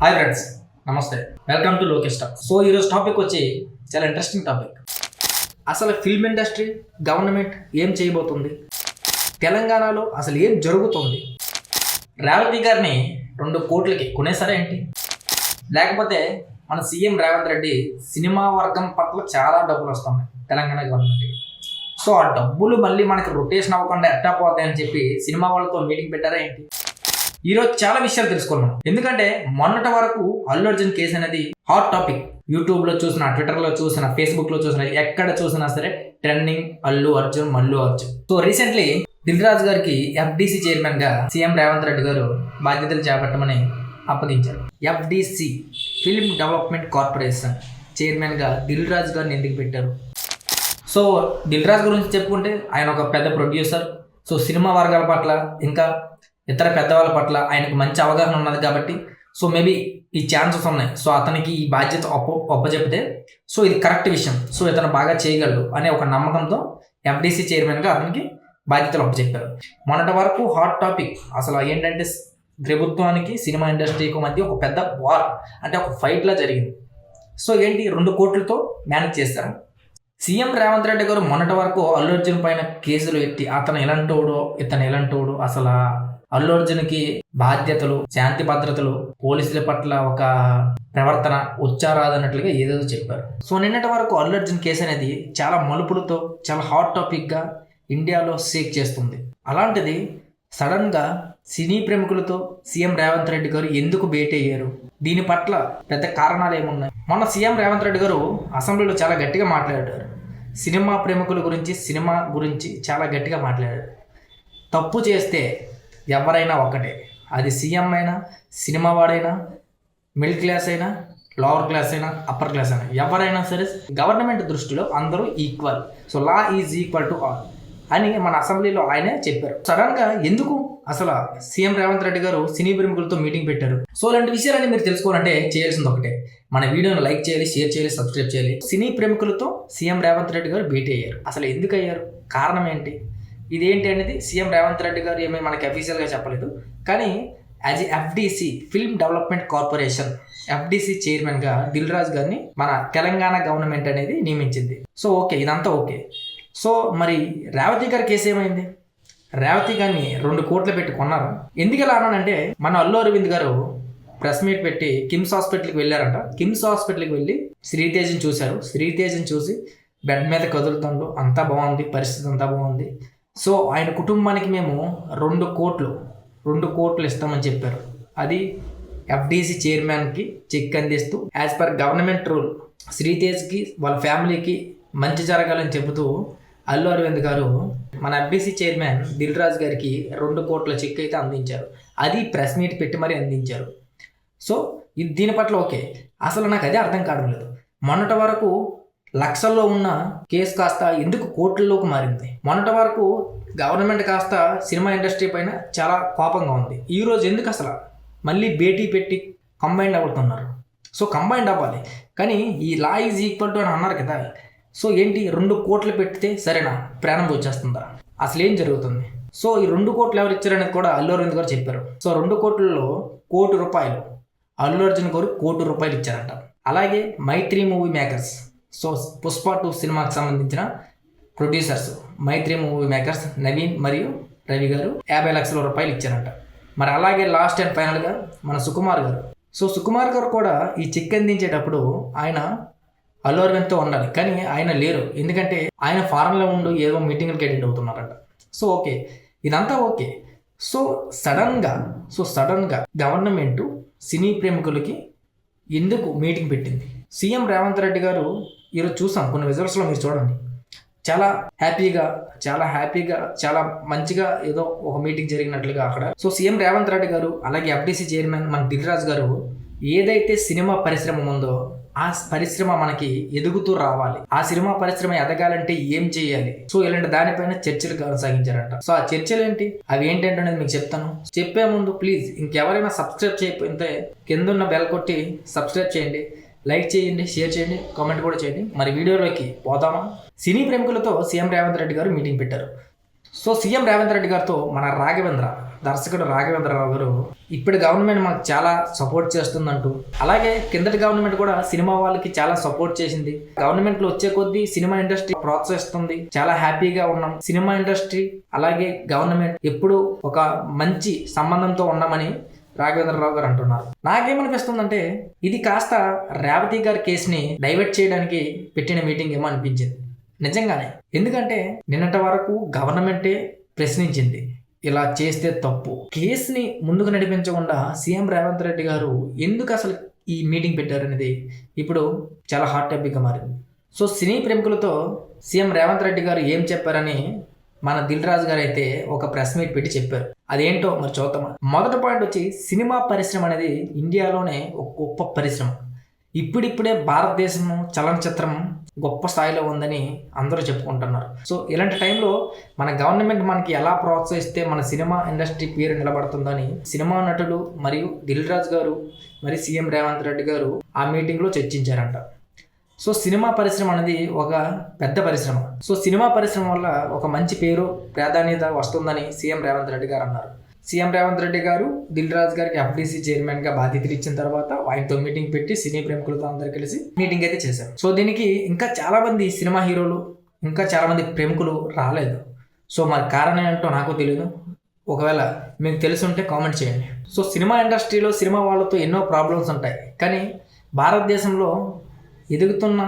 Hi friends నమస్తే. Welcome to Lokesh talk so ఈరోజు topic వచ్చి చాలా ఇంట్రెస్టింగ్ టాపిక్ అసలు ఫిల్మ్ ఇండస్ట్రీ గవర్నమెంట్ ఏం చేయబోతుంది? తెలంగాణలో అసలు ఏం జరుగుతుంది? రేవతి గారిని రెండు కోట్లకి కొనేసారా ఏంటి? లేకపోతే మన సీఎం రేవంత్ రెడ్డి సినిమా వర్గం పట్ల చాలా డబ్బులు వస్తున్నాయి తెలంగాణ గవర్నమెంట్కి సో ఆ డబ్బులు మళ్ళీ మనకి రొటేషన్ అవ్వకుండా ఎట్టా పోతాయని చెప్పి సినిమా వాళ్ళతో మీటింగ్ పెట్టారా ఏంటి? ఈరోజు చాలా విషయాలు తెలుసుకున్నాం. ఎందుకంటే మొన్నటి వరకు అల్లు అర్జున్ కేసు అనేది హాట్ టాపిక్ యూట్యూబ్లో చూసిన ట్విట్టర్లో చూసిన ఫేస్బుక్లో చూసిన ఎక్కడ చూసినా సరే trending Allu Arjun Mallu Arjun. So recently Dil Raju గారికి ఎఫ్డిసి చైర్మన్గా సీఎం రేవంత్ రెడ్డి గారు బాధ్యతలు చేపట్టమని అప్పగించారు. ఎఫ్డిసి ఫిల్మ్ డెవలప్మెంట్ కార్పొరేషన్ చైర్మన్గా దిల్ రాజు గారిని ఎందుకు పెట్టారు? సో దిల్ రాజు గురించి చెప్పుకుంటే ఆయన ఒక పెద్ద ప్రొడ్యూసర్ సో సినిమా వర్గాల పట్ల ఇంకా ఇతర పెద్దవాళ్ళ పట్ల ఆయనకు మంచి అవగాహన ఉన్నది కాబట్టి సో మేబీ ఈ ఛాన్సెస్ ఉన్నాయి. సో అతనికి ఈ బాధ్యత ఒప్ప ఒప్పచెప్తే సో ఇది కరెక్ట్ విషయం. సో ఇతను బాగా చేయగలడు అనే ఒక నమ్మకంతో ఎఫ్డీసీ చైర్మన్గా అతనికి బాధ్యతలు ఒప్పచెప్పారు మొన్నటి వరకు హాట్ టాపిక్ అసలు ఏంటంటే ప్రభుత్వానికి సినిమా ఇండస్ట్రీకి మధ్య ఒక పెద్ద వార్ అంటే ఒక ఫైట్లా జరిగింది. సో ఏంటి? రెండు కోట్లతో మేనేజ్ చేస్తారు సీఎం రేవంత్ రెడ్డి గారు మొన్నటి వరకు అల్లు అర్జున్ పైన కేసులు ఎత్తి అతను ఎలాంటోడో ఇతను ఎలాంటోడు అసలు అల్లు అర్జున్కి బాధ్యతలు శాంతి భద్రతలు పోలీసుల పట్ల ఒక ప్రవర్తన వచ్చారాదన్నట్లుగా ఏదేదో చెప్పారు. సో నిన్నటి వరకు అల్లు అర్జున్ కేసు అనేది చాలా మలుపులతో చాలా హాట్ టాపిక్గా ఇండియాలో షేక్ చేస్తుంది. అలాంటిది సడన్గా సినీ ప్రముఖులతో సీఎం రేవంత్ రెడ్డి గారు ఎందుకు భేటీ అయ్యారు? దీని పట్ల పెద్ద కారణాలు ఏమున్నాయి? మొన్న సీఎం రేవంత్ రెడ్డి గారు అసెంబ్లీలో చాలా గట్టిగా మాట్లాడారు. సినిమా ప్రముఖుల గురించి సినిమా గురించి చాలా గట్టిగా మాట్లాడారు. తప్పు చేస్తే ఎవరైనా ఒకటే. అది సీఎం అయినా సినిమా వాడైనా మిడిల్ క్లాస్ అయినా లోవర్ క్లాస్ అయినా అప్పర్ క్లాస్ అయినా ఎవరైనా సరే గవర్నమెంట్ దృష్టిలో అందరూ equal. So law is equal to all అని మన అసెంబ్లీలో ఆయనే చెప్పారు. సడన్గా ఎందుకు అసలు సీఎం రేవంత్ రెడ్డి గారు సినీ ప్రముఖులతో మీటింగ్ పెట్టారు? సో ఇలాంటి విషయాలన్నీ మీరు తెలుసుకోవాలంటే చేయాల్సింది ఒకటే. మన వీడియోని లైక్ చేయాలి షేర్ చేయాలి సబ్స్క్రైబ్ చేయాలి. సినీ ప్రముఖులతో సీఎం రేవంత్ రెడ్డి గారు భేటీ అయ్యారు. అసలు ఎందుకు అయ్యారు? కారణం ఏంటి? ఇదేంటి అనేది సీఎం రేవంత్ రెడ్డి గారు ఏమీ మనకి అఫీషియల్గా చెప్పలేదు. కానీ as FDC film development corporation FDC చైర్మన్గా దిల్ రాజు గారిని మన తెలంగాణ గవర్నమెంట్ అనేది నియమించింది. సో ఓకే ఇదంతా ఓకే సో మరి రేవతి గారి కేసు ఏమైంది? రేవతి గారిని రెండు కోట్లు పెట్టి కొన్నారు. ఎందుకు ఇలా అన్నానంటే మన అల్లు అరవింద్ గారు ప్రెస్ మీట్ పెట్టి కిమ్స్ హాస్పిటల్కి వెళ్ళారంట. కిమ్స్ హాస్పిటల్కి వెళ్ళి శ్రీతేజ్ని చూశారు. శ్రీతేజ్ని చూసి బెడ్ మీద కదులుతుండు. అంతా బాగుంది పరిస్థితి అంతా బాగుంది. సో ఆయన కుటుంబానికి మేము రెండు కోట్లు రెండు కోట్లు ఇస్తామని చెప్పారు. అది ఎఫ్డీసీ చైర్మన్కి చెక్ అందిస్తూ యాజ్ పర్ గవర్నమెంట్ రూల్ శ్రీతేజ్కి వాళ్ళ ఫ్యామిలీకి మంచి జరగాలని చెబుతూ అల్లు అరవింద్ గారు మన ఎఫ్డీసీ చైర్మన్ దిల్ రాజు గారికి రెండు కోట్ల చెక్ అయితే అందించారు. అది ప్రెస్ మీట్ పెట్టి మరీ అందించారు. సో ఇది దీని పట్ల ఓకే. అసలు నాకు అదే అర్థం కావడం లేదు. మొన్నటి వరకు లక్షల్లో ఉన్న కేసు కాస్త ఎందుకు కోట్లలోకి మారింది? మొన్నటి వరకు గవర్నమెంట్ కాస్త సినిమా ఇండస్ట్రీ పైన చాలా కోపంగా ఉంది. ఈ రోజు ఎందుకు అసలు మళ్ళీ భేటీ పెట్టి కంబైండ్ అవుతున్నారు సో కంబైండ్ అవ్వాలి. కానీ ఈ లా ఈజ్ ఈక్వల్ టు అని అన్నారు కదా. సో ఏంటి? రెండు కోట్లు పెడితే సరేనా? ప్రాణం వచ్చేస్తుందా అసలు ఏం జరుగుతుంది? సో ఈ రెండు కోట్లు ఎవరు ఇచ్చారనేది కూడా అల్లు అరవింద్ గారు చెప్పారు. సో రెండు కోట్లలో కోటి రూపాయలు. అల్లు అర్జున్ గారు కోటి రూపాయలు ఇచ్చారంట. అలాగే Mythri movie makers. So Pushpa two సినిమాకి సంబంధించిన producers Mythri movie makers Naveen మరియు రవి గారు యాభై లక్షల రూపాయలు ఇచ్చారంట. మరి అలాగే లాస్ట్ అండ్ ఫైనల్గా మన సుకుమార్ గారు. సో సుకుమార్ గారు కూడా ఈ చెక్ అందించేటప్పుడు ఆయన అల్లు అరవింద్తో ఉండాలి కానీ ఆయన లేరు. ఎందుకంటే ఆయన ఫారెన్లో ఉండు ఏదో మీటింగ్లకి అటెండ్ అవుతున్నారంట. సో ఓకే ఇదంతా ఓకే. సో సడన్గా సో సడన్గా గవర్నమెంట్ సినీ ప్రేమికులకి ఎందుకు మీటింగ్ పెట్టింది? సీఎం రేవంత్ రెడ్డి గారు ఈరోజు చూసాం కొన్ని విజువల్స్లో మీరు చూడండి. చాలా హ్యాపీగా చాలా హ్యాపీగా చాలా మంచిగా ఏదో ఒక మీటింగ్ జరిగినట్లుగా అక్కడ. సో సీఎం రేవంత్ రెడ్డి గారు అలాగే ఎఫ్డీసీ చైర్మన్ మన దిల్రాజ్ గారు ఏదైతే సినిమా పరిశ్రమ ఉందో ఆ పరిశ్రమ మనకి ఎదుగుతూ రావాలి. ఆ సినిమా పరిశ్రమ ఎదగాలంటే ఏం చేయాలి? సో ఇలాంటి దానిపైన చర్చలు కొనసాగించారంట. సో ఆ చర్చలు ఏంటి? అవి ఏంటంటే అనేది మీకు చెప్తాను. చెప్పే ముందు ప్లీజ్ ఇంకెవరైనా సబ్స్క్రైబ్ చేయకపోతే కింద ఉన్న బెల్ కొట్టి సబ్స్క్రైబ్ చేయండి. లైక్ చేయండి షేర్ చేయండి కామెంట్ కూడా చేయండి. మరి వీడియోలోకి పోదామా? సినీ ప్రేమికులతో సీఎం రేవంత్ రెడ్డి గారు మీటింగ్ పెట్టారు. సో సీఎం రేవంత్ రెడ్డి గారితో మన రాఘవేంద్ర దర్శకుడు రాఘవేంద్రరావు గారు ఇప్పుడు గవర్నమెంట్ మాకు చాలా సపోర్ట్ చేస్తుందంటూ అలాగే కిందటి గవర్నమెంట్ కూడా సినిమా వాళ్ళకి చాలా సపోర్ట్ చేసింది. గవర్నమెంట్లో వచ్చే కొద్దీ సినిమా ఇండస్ట్రీ ప్రోత్సహిస్తుంది. చాలా హ్యాపీగా ఉన్నాం. సినిమా ఇండస్ట్రీ అలాగే గవర్నమెంట్ ఎప్పుడు ఒక మంచి సంబంధంతో ఉన్నామని రాఘవేంద్రరావు గారు అంటున్నారు. నాకేమనిపిస్తుందంటే ఇది కాస్త రేవతి గారి కేసుని డైవర్ట్ చేయడానికి పెట్టిన మీటింగ్ ఏమో అనిపించింది. నిజంగానే. ఎందుకంటే నిన్నటి వరకు గవర్నమెంటే ప్రశ్నించింది ఇలా చేస్తే తప్పు. కేసుని ముందుకు నడిపించకుండా సీఎం రేవంత్ రెడ్డి గారు ఎందుకు అసలు ఈ మీటింగ్ పెట్టారనేది ఇప్పుడు చాలా హాట్ టాపిక్గా మారింది. సో సినీ ప్రముఖులతో సీఎం రేవంత్ రెడ్డి గారు ఏం చెప్పారని మన దిల్ రాజు గారు అయితే ఒక ప్రెస్ మీట్ పెట్టి చెప్పారు. అదేంటో మరి చూద్దాం మొదటి పాయింట్ వచ్చి సినిమా పరిశ్రమ అనేది ఇండియాలోనే ఒక గొప్ప పరిశ్రమ. ఇప్పుడిప్పుడే భారతదేశం చలనచిత్రం గొప్ప స్థాయిలో ఉందని అందరూ చెప్పుకుంటున్నారు. సో ఇలాంటి టైంలో మన గవర్నమెంట్ మనకి ఎలా ప్రోత్సహిస్తే మన సినిమా ఇండస్ట్రీ పేరు నిలబడుతుందని సినిమా నటులు మరియు దిల్ రాజు గారు మరి సీఎం రేవంత్ రెడ్డి గారు ఆ మీటింగ్లో చర్చించారంట. సో సినిమా పరిశ్రమ అనేది ఒక పెద్ద పరిశ్రమ. సో సినిమా పరిశ్రమ వల్ల ఒక మంచి పేరు ప్రాధాన్యత వస్తుందని సీఎం రేవంత్ రెడ్డి గారు అన్నారు. సీఎం రేవంత్ రెడ్డి గారు దిల్ రాజు గారికి ఎఫ్డీసీ చైర్మన్గా బాధ్యతలు ఇచ్చిన తర్వాత ఆయనతో మీటింగ్ పెట్టి సినీ ప్రముఖులతో అందరు కలిసి మీటింగ్ అయితే చేశారు. సో దీనికి ఇంకా చాలా మంది సినిమా హీరోలు ఇంకా చాలా మంది ప్రముఖులు రాలేదు. సో మరి కారణం ఏంటో నాకు తెలియదు ఒకవేళ మీకు తెలుసుంటే కామెంట్ చేయండి. సో సినిమా ఇండస్ట్రీలో సినిమా వాళ్ళతో ఎన్నో ప్రాబ్లమ్స్ ఉంటాయి. కానీ భారతదేశంలో ఎదుగుతున్న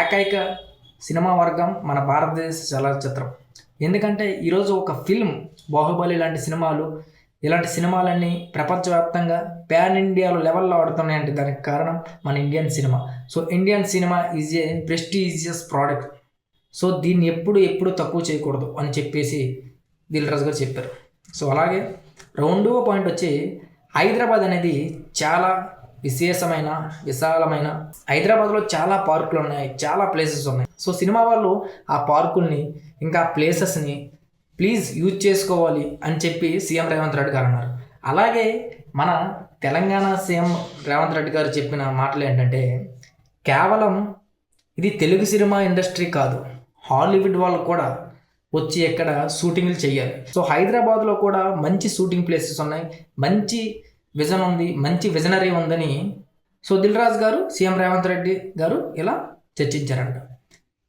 ఏకైక సినిమా వర్గం మన భారతదేశ చలనచిత్రం. ఎందుకంటే ఈరోజు ఒక ఫిల్మ్ బాహుబలి లాంటి సినిమాలు ఇలాంటి సినిమాలన్నీ ప్రపంచవ్యాప్తంగా ప్యాన్ ఇండియాలో లెవెల్లో ఆడుతున్నాయంటే దానికి కారణం మన Indian cinema. So Indian cinema is a prestigious product so దీన్ని ఎప్పుడు ఎప్పుడు తక్కువ చేయకూడదు అని చెప్పేసి దిల్రాజు గారు చెప్పారు. సో అలాగే రెండవ పాయింట్ వచ్చి హైదరాబాద్ అనేది చాలా విశేషమైన విశాలమైన. హైదరాబాద్లో చాలా పార్కులు ఉన్నాయి చాలా ప్లేసెస్ ఉన్నాయి. సో సినిమా వాళ్ళు ఆ పార్కుల్ని ఇంకా ప్లేసెస్ని ప్లీజ్ యూజ్ చేసుకోవాలి అని చెప్పి సీఎం రేవంత్ రెడ్డి గారు అన్నారు. అలాగే మన తెలంగాణ సీఎం రేవంత్ రెడ్డి గారు చెప్పిన మాటలు ఏంటంటే కేవలం ఇది తెలుగు సినిమా ఇండస్ట్రీ కాదు హాలీవుడ్ వాళ్ళు కూడా వచ్చి ఎక్కడ షూటింగ్లు చేయాలి సో హైదరాబాద్లో కూడా మంచి షూటింగ్ ప్లేసెస్ ఉన్నాయి మంచి విజన్ ఉంది మంచి విజనరీ ఉందని సో దిల్ రాజు గారు సీఎం రేవంత్ రెడ్డి గారు ఇలా చర్చించారంట.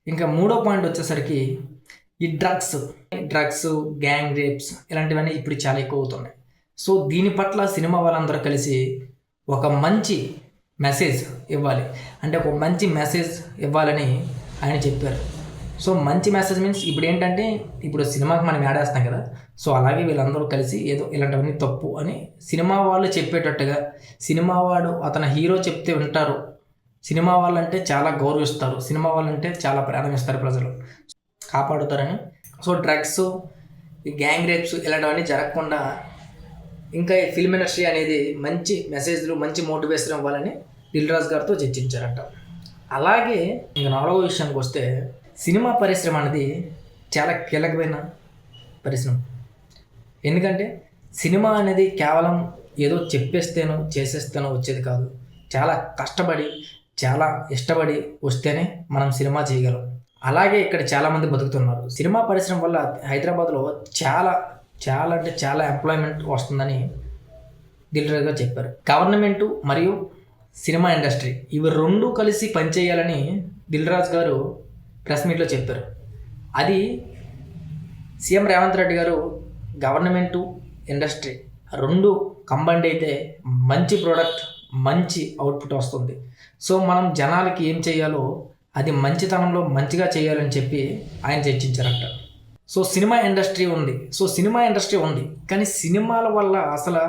ఇంకా మూడో పాయింట్ వచ్చేసరికి ఈ డ్రగ్స్ డ్రగ్స్ గ్యాంగ్ రేప్స్ ఇలాంటివన్నీ ఇప్పుడు చాలా ఎక్కువ అవుతున్నాయి. సో దీని పట్ల సినిమా వాళ్ళందరూ కలిసి ఒక మంచి మెసేజ్ ఇవ్వాలి. అంటే ఒక మంచి మెసేజ్ ఇవ్వాలని ఆయన చెప్పారు. సో మంచి మెసేజ్ మీన్స్ ఇప్పుడు ఏంటంటే ఇప్పుడు సినిమాకి మనం ఆడేస్తాం కదా సో అలాగే వీళ్ళందరూ కలిసి ఏదో ఇలాంటివన్నీ తప్పు అని సినిమా వాళ్ళు చెప్పేటట్టుగా సినిమా వాడు అతను హీరో చెప్తే వింటారు. సినిమా వాళ్ళంటే చాలా గౌరవిస్తారు. సినిమా వాళ్ళంటే చాలా ప్రారంభిస్తారు ప్రజలు. కాపాడుతారని. సో డ్రగ్స్ ఈ గ్యాంగ్ రేప్స్ ఇలాంటివన్నీ జరగకుండా ఇంకా ఈ ఫిల్మ్ ఇండస్ట్రీ అనేది మంచి మెసేజ్లు మంచి మోటివేషన్ ఇవ్వాలని దిల్ రాజు గారితో చర్చించారంట. అలాగే ఇంకా నాలుగో విషయానికి వస్తే సినిమా పరిశ్రమ అనేది చాలా కీలకమైన పరిశ్రమ. ఎందుకంటే సినిమా అనేది కేవలం ఏదో చెప్పేస్తేనో చేసేస్తేనో వచ్చేది కాదు. చాలా కష్టపడి చాలా ఇష్టపడి వస్తేనే మనం సినిమా చేయగలం. అలాగే ఇక్కడ చాలామంది బతుకుతున్నారు. సినిమా పరిశ్రమ వల్ల హైదరాబాద్లో చాలా చాలా అంటే చాలా ఎంప్లాయ్మెంట్ వస్తుందని దిల్ గారు చెప్పారు. గవర్నమెంట్ మరియు సినిమా ఇండస్ట్రీ ఇవి రెండు కలిసి పనిచేయాలని దిల్రాజ్ గారు ప్రెస్ మీట్లో చెప్పారు అది సీఎం రేవంత్ రెడ్డి గారు గవర్నమెంటు ఇండస్ట్రీ రెండు కంబైండ్ అయితే మంచి ప్రోడక్ట్ మంచి అవుట్పుట్ వస్తుంది. సో మనం జనాలకి ఏం చేయాలో అది మంచితనంలో మంచిగా చేయాలని చెప్పి ఆయన చర్చించారంట. సో సినిమా ఇండస్ట్రీ ఉంది. సో సినిమా ఇండస్ట్రీ ఉంది. కానీ సినిమాల వల్ల అసలు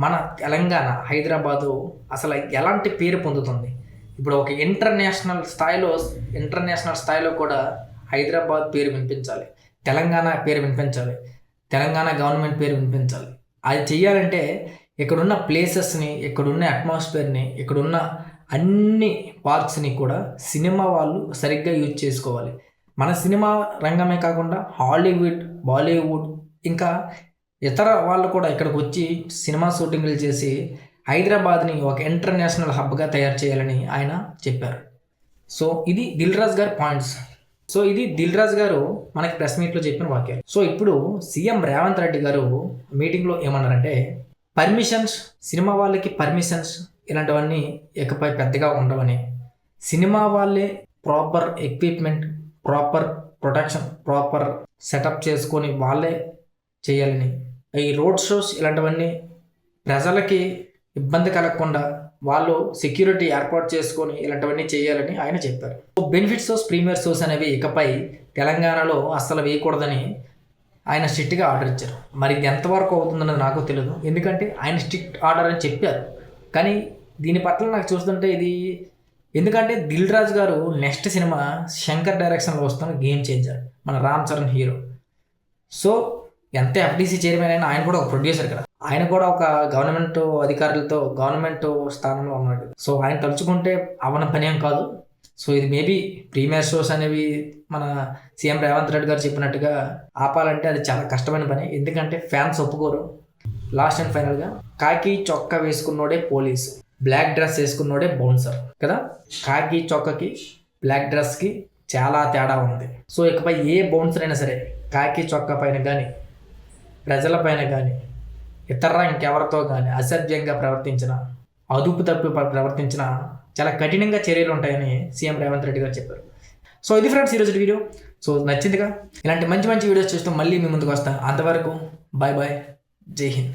మన తెలంగాణ హైదరాబాదు అసలు ఎలాంటి పేరు పొందుతుంది? ఇప్పుడు ఒక ఇంటర్నేషనల్ స్థాయిలో ఇంటర్నేషనల్ స్థాయిలో కూడా హైదరాబాద్ పేరు వినిపించాలి తెలంగాణ పేరు వినిపించాలి తెలంగాణ గవర్నమెంట్ పేరు వినిపించాలి. అది చెయ్యాలంటే ఇక్కడున్న ప్లేసెస్ని ఇక్కడున్న అట్మాస్ఫియర్ని ఇక్కడున్న అన్ని పార్క్స్ని కూడా సినిమా వాళ్ళు సరిగ్గా యూజ్ చేసుకోవాలి. మన సినిమా రంగమే కాకుండా హాలీవుడ్ బాలీవుడ్ ఇంకా ఇతర వాళ్ళు కూడా ఇక్కడికి వచ్చి సినిమా షూటింగ్లు చేసి హైదరాబాద్ని ఒక ఇంటర్నేషనల్ హబ్గా తయారు చేయాలని ఆయన చెప్పారు. సో ఇది దిల్ రాజు గారి పాయింట్స్ సో ఇది దిల్ రాజు గారు మనకి ప్రెస్ మీట్లో చెప్పిన వాక్యాలు. సో ఇప్పుడు సీఎం రేవంత్ రెడ్డి గారు మీటింగ్లో ఏమన్నారంటే పర్మిషన్స్ సినిమా వాళ్ళకి పర్మిషన్స్ ఇలాంటివన్నీ ఇకపై పెద్దగా ఉండవని. సినిమా వాళ్ళే proper equipment proper protection proper setup చేసుకొని వాళ్ళే చేయాలని. ఈ రోడ్ షోస్ ఇలాంటివన్నీ ప్రజలకి ఇబ్బంది కలగకుండా వాళ్ళు సెక్యూరిటీ ఏర్పాటు చేసుకొని ఇలాంటివన్నీ చేయాలని ఆయన చెప్పారు. బెనిఫిట్ సోర్స్ ప్రీమియర్ సోర్స్ అనేవి ఇకపై తెలంగాణలో అస్సలు వేయకూడదని ఆయన స్ట్రిక్ట్గా ఆర్డర్ ఇచ్చారు. మరి ఇది ఎంతవరకు అవుతుందన్నది నాకు తెలియదు ఎందుకంటే ఆయన స్ట్రిక్ట్ ఆర్డర్ అని చెప్పారు. కానీ దీని పట్ల నాకు చూస్తుంటే ఇది ఎందుకంటే దిల్ రాజు గారు నెక్స్ట్ సినిమా శంకర్ డైరెక్షన్లో వస్తున్న గేమ్ చేంజర్ మన రామ్ చరణ్ హీరో. సో ఎంత ఎఫ్డీసీ చైర్మన్ అయినా ఆయన కూడా ఒక ప్రొడ్యూసర్ కదా. ఆయన కూడా ఒక గవర్నమెంట్ అధికారులతో గవర్నమెంట్ స్థానంలో ఉన్నాడు. సో ఆయన తలుచుకుంటే అవన పని ఏం కాదు. సో ఇది మేబీ ప్రీమియర్ షోస్ అనేవి మన సీఎం రేవంత్ రెడ్డి గారు చెప్పినట్టుగా ఆపాలంటే అది చాలా కష్టమైన పని. ఎందుకంటే ఫ్యాన్స్ ఒప్పుకోరు. లాస్ట్ అండ్ ఫైనల్గా కాకి చొక్కా వేసుకున్నోడే పోలీసు బ్లాక్ డ్రెస్ వేసుకున్నోడే బౌన్సర్ కదా? కాకి చొక్కకి బ్లాక్ డ్రెస్కి చాలా తేడా ఉంది. సో ఇకపై ఏ బౌన్సర్ అయినా సరే కాకి చొక్కా పైన కానీ ప్రజల పైన కానీ ఇతర ఇంకెవరితో కానీ అసభ్యంగా ప్రవర్తించిన అదుపు తప్పి ప్రవర్తించిన చాలా కఠినంగా చర్యలు ఉంటాయని సీఎం రేవంత్ రెడ్డి గారు చెప్పారు. సో ఇది ఫ్రెండ్స్ ఈరోజు వీడియో. సో నచ్చిందిగా ఇలాంటి మంచి మంచి వీడియోస్ చూస్తూ మళ్ళీ మీ ముందుకు వస్తాను అంతవరకు బాయ్ బాయ్ జై హింద్.